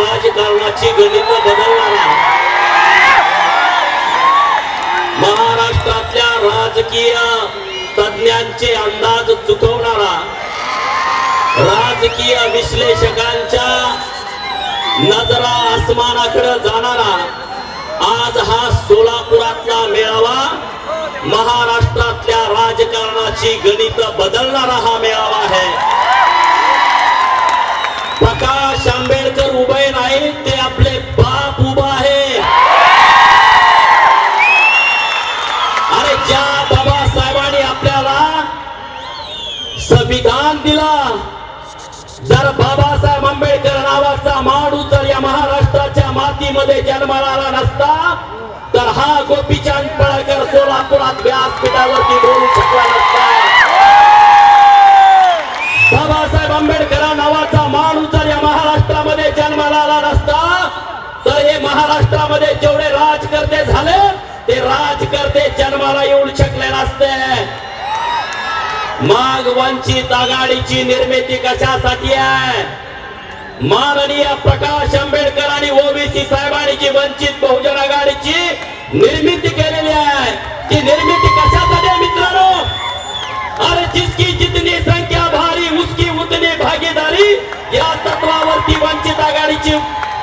राजकारणाची गणित बदलणारा महाराष्ट्रातल्या राजकीय तज्ज्ञांचे अंदाज चुकवणारा राजकीय विश्लेषकांच्या नजरा आसमानाकडे जाणारा आज हा सोलापुरातला मेळावा महाराष्ट्रातल्या राजकारणाची गणित बदलणारा हा मेळावा आहे. प्रकाश मातीमध्ये जन्माला आला नसता तर हा गोपीचंद पळकर सोलापुरात व्यासपीठावरती बोलू शकला नसता. बाबासाहेब आंबेडकर नावाचा माणूस जर या महाराष्ट्रामध्ये जन्माला आला नसता. तर हे महाराष्ट्रामध्ये जेवढे राजकर्ते झाले ते राजकर्ते जन्माला येऊ शकले नसते. माग वंचित आघाडीची निर्मिती कशासाठी आहे? माननीय प्रकाश आंबेडकर ओबीसी साहेबांनी जी वंचित बहुजन आघाडीची निर्मिती केलेली आहे. ती निर्मिती कशासाठी आहे मित्रांनो? अरे जिसकी जितनी संख्या भारी, उसकी उतनी भागीदारी या तत्वावरती वंचित आघाडीची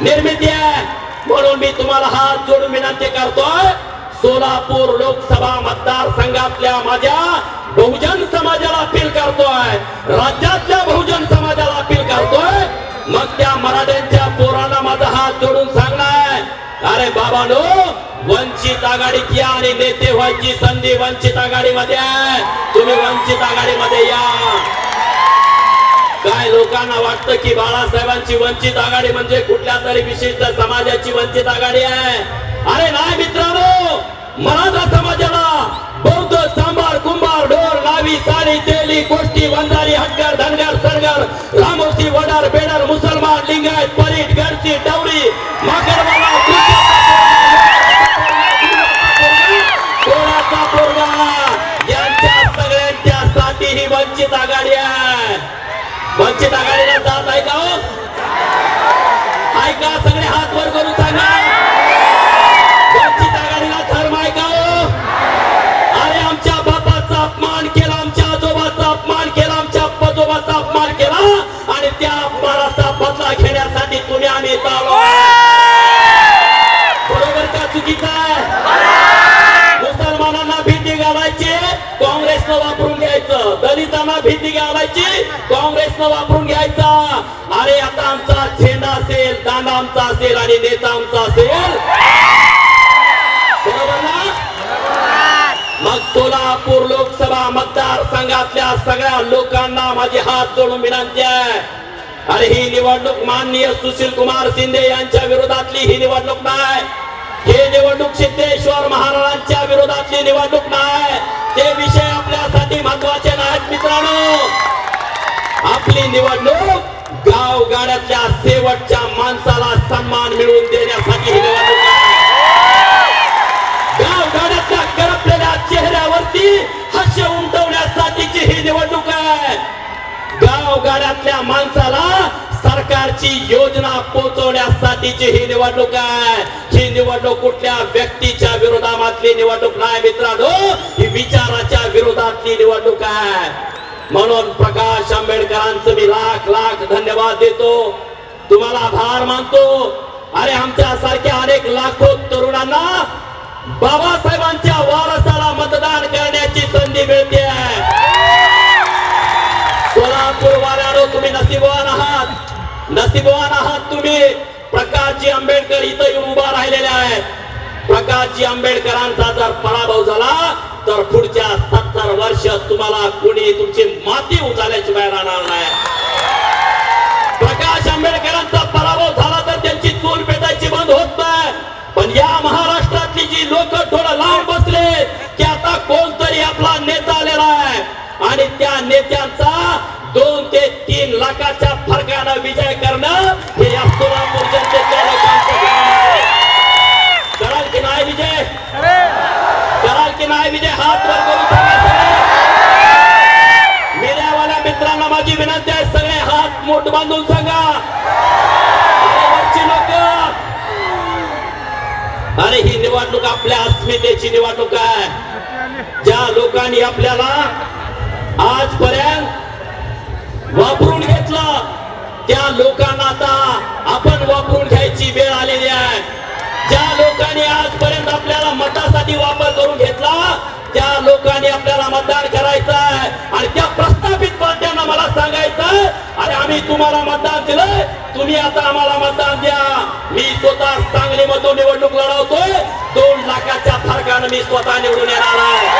निर्मिती आहे. म्हणून मी तुम्हाला हात जोडून विनंती करतोय, सोलापूर लोकसभा मतदारसंघातल्या माझ्या बहुजन समाजाला अपील करतोय. बहुजन समाजाला अपील मग त्या मराठ्यांच्या पोरांना माझा हात जोडून सांगणार अरे बाबा नो वंचित आघाडीत या आणि नेते व्हायची संधी वंचित आघाडीमध्ये तुम्ही वंचित आघाडीमध्ये या. काय लोकांना वाटतं की बाळासाहेबांची वंचित आघाडी म्हणजे कुठल्या तरी विशिष्ट समाजाची वंचित आघाडी आहे? अरे नाही मित्रांनो मराठा समाजाला बौद्ध सांबार कुंभार ढोर नावी साडी तेली गोष्टी वंजारी हक्कर धनगर मुसलमान लिंगायत परीट गरची डवरी माकडवाला कोणाचा काँग्रेसनं वापरून घ्यायचं. दलितांना भीती घालायची काँग्रेसनं वापरून घ्यायचा. अरे आता आमचा झेंडा असेल दांडा आमचा असेल आणि नेता आमचा असेल. बरोबर ना? मग सोलापूर लोकसभा मतदारसंघातल्या सगळ्या लोकांना माझी हात जोडून विनंती आहे. अरे ही निवडणूक माननीय सुशील कुमार शिंदे यांच्या विरोधातली ही निवडणूक नाही. हे निवडणूक सिद्धेश्वर महाराजांच्या विरोधातली निवडणूक नाही. ते विषय आपल्यासाठी महत्त्वाचे नाहीत मित्रांनो. आपली निवडणूक गाव गाड्यातल्या शेवटच्या माणसाला सन्मान मिळवून देण्यासाठी ही निवडणूक आहे. गाव गाड्यातल्या करपलेल्या चेहऱ्यावरती हस्य उमटवण्यासाठीची ही निवडणूक आहे. गावगाड्यातल्या माणसाला सरकारची योजना पोहोचवण्यासाठीची ही निवडणूक आहे. ही निवडणूक कुठल्या व्यक्तीच्या विरोधातली निवडणूक नाही मित्रांनो ही विचाराच्या विरोधातली निवडणूक आहे. म्हणून प्रकाश आंबेडकरांचं मी लाख लाख धन्यवाद देतो. तुम्हाला आभार मानतो. अरे आमच्या सारख्या अनेक लाखो तरुणांना बाबासाहेबांच्या वारसाला मतदान करण्याची संधी मिळते. नसीबवान आहात तुम्ही. प्रकाशजी आंबेडकर इथं येऊन उभा राहिलेले आहेत. प्रकाशजी आंबेडकरांचा जर पराभव झाला तर पुढच्या सत्तर वर्ष तुम्हाला कुणी तुमची माती उचलल्याची बाहेर राहणार नाही. प्रकाश आंबेडकरांचा पराभव झाला तर त्यांची चूल पेटायची बंद होत नाही. पण या महाराष्ट्रातली जी लोक थोडं लांब बसले की आता कोणतरी आपला नेता आलेला आहे. आणि त्या नेत्यांचा दोन ते तीन लाखाच्या फरकानं विजय करणं हे या सोलापूर जनतेच्या लोकांचं कराल की नाही विजय. कराल की नाही विजय हात वर करून सांगा. सगळे. मीडियावाल्या मित्रांना माझी विनंती आहे सगळे हात मोठ बांधून सांगा. अरे ही निवडणूक आपल्या अस्मितेची निवडणूक आहे. ज्या लोकांनी आपल्याला आजपर्यंत वापरून घेतलं त्या लोकांना आता आपण वापरून घ्यायची वेळ आलेली आहे. ज्या लोकांनी आजपर्यंत आपल्याला मतासाठी वापर करून घेतला त्या लोकांनी आपल्याला मतदान करायचं आहे. आणि त्या प्रस्थापित पार्ट्यांना मला सांगायचं अरे आम्ही तुम्हाला मतदान दिलंय तुम्ही आता आम्हाला मतदान द्या. मी स्वतः सांगलीमधून निवडणूक लढवतोय. दोन लाखाच्या फरकानं मी स्वतः निवडून येणार आहे.